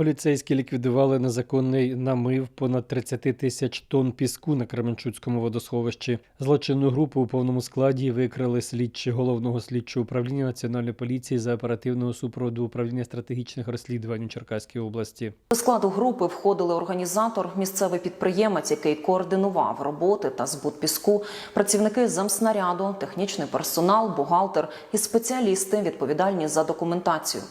Поліцейські ліквідували незаконний намив понад 30 тисяч тонн піску на Кременчуцькому водосховищі. Злочинну групу у повному складі викрили слідчі головного слідчого управління Національної поліції за оперативного супроводу управління стратегічних розслідувань у Черкаській області. До складу групи входили організатор, місцевий підприємець, який координував роботи та збут піску, працівники земснаряду, технічний персонал, бухгалтер і спеціалісти, відповідальні за документацію.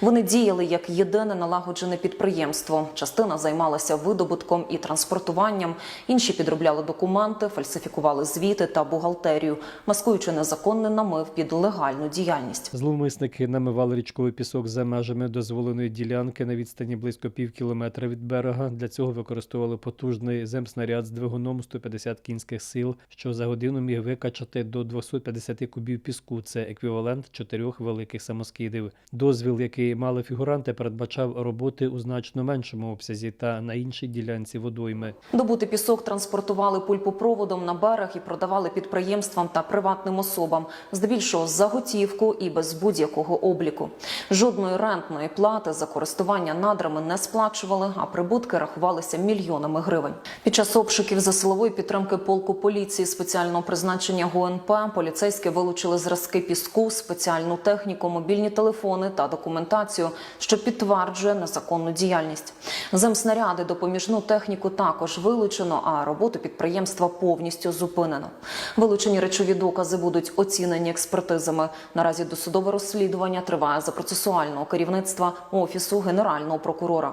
Вони діяли як єдине налагоджене підприємство. Частина займалася видобутком і транспортуванням, інші підробляли документи, фальсифікували звіти та бухгалтерію, маскуючи незаконний намив під легальну діяльність. Зловмисники намивали річковий пісок за межами дозволеної ділянки на відстані близько пів кілометра від берега. Для цього використовували потужний земснаряд з двигуном 150 кінських сил, що за годину міг викачати до 250 кубів піску. Це еквівалент чотирьох великих самоскидів. Дозвіл, який мали фігуранти, передбачав роботи у значно меншому обсязі та на іншій ділянці водойми. Добутий пісок транспортували пульпопроводом на берег і продавали підприємствам та приватним особам, здебільшого за готівку і без будь-якого обліку. Жодної рентної плати за користування надрами не сплачували, а прибутки рахувалися мільйонами гривень. Під час обшуків за силової підтримки полку поліції спеціального призначення ГУНП поліцейські вилучили зразки піску, спеціальну техніку, мобільні телефони та документацію, що підтверджує незаконну діяльність. Земснаряди, допоміжну техніку також вилучено, а роботу підприємства повністю зупинено. Вилучені речові докази будуть оцінені експертизами. Наразі досудове розслідування триває за процесуального керівництва офісу генерального прокурора.